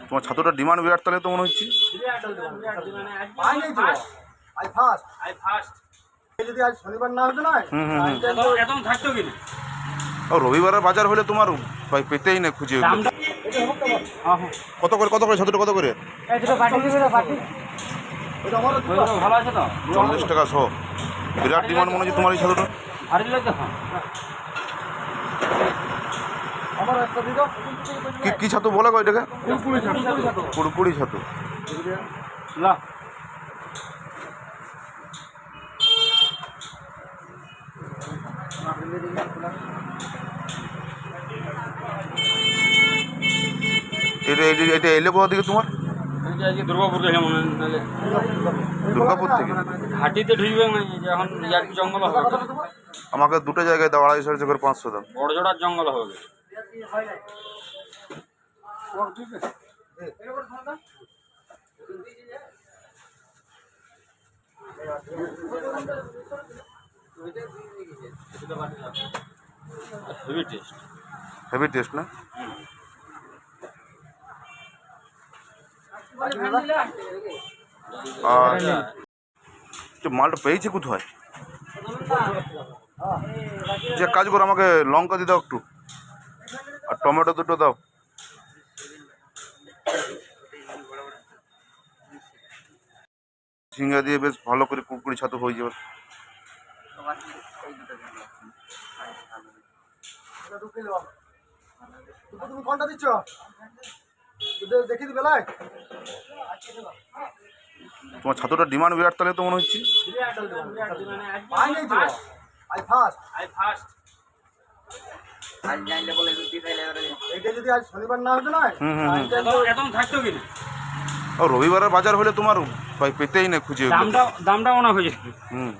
তোমার ছাতুটা ডিমান্ড বিরাট তাহলে তো মনে হচ্ছে। রবিবারের বাজার হলে তোমার ভাই পেতেই না খুঁজে কত করে কত করে ছাতুটা কত করে? চল্লিশ টাকা, শো। বিরাট ডিমান্ড মনে হচ্ছে তোমার এই ছাতুটা আর দিলে তো হ্যাঁ আমার একটা দিল কি কি ছাতু বলে গো এটাকে? কুড়কুড়ি ছাতু। লা। এটা এটা এটা এলে কোথা থেকে তোমার? দুর্গাপুর গেলাম মনে দুর্গাপুর থেকে? হাটিতে ঢুকবে না এখন ইয়ার জঙ্গল হবে। আমাকে দুটো জায়গায় দাও আড়াইশো করে পাঁচশো দাম। বড় জোড়ার জঙ্গল হবে। হেভি টেস্ট না? আর মালটা পেয়েছে কোথায়? যে কাজ করো আমাকে লঙ্কা দিয়ে দাও একটু। টমেটো দুটো দাও। ঝিঙ্গা দিয়ে বেশ ভালো করে কুকুরি ছাতু হয়ে যাবে। তুমি কোনটা দিচ্ছ দেখি দিবে লাই তোমার ছাতুটা ডিমান্ড বিরাট তাহলে তো মনে হচ্ছে। তো ফার্স্ট আই ফার্স্ট রবিবারের বাজার হলে তোমার পেতেই না খুঁজে দামটা দামটা মনে হয়ে যাবে হুম।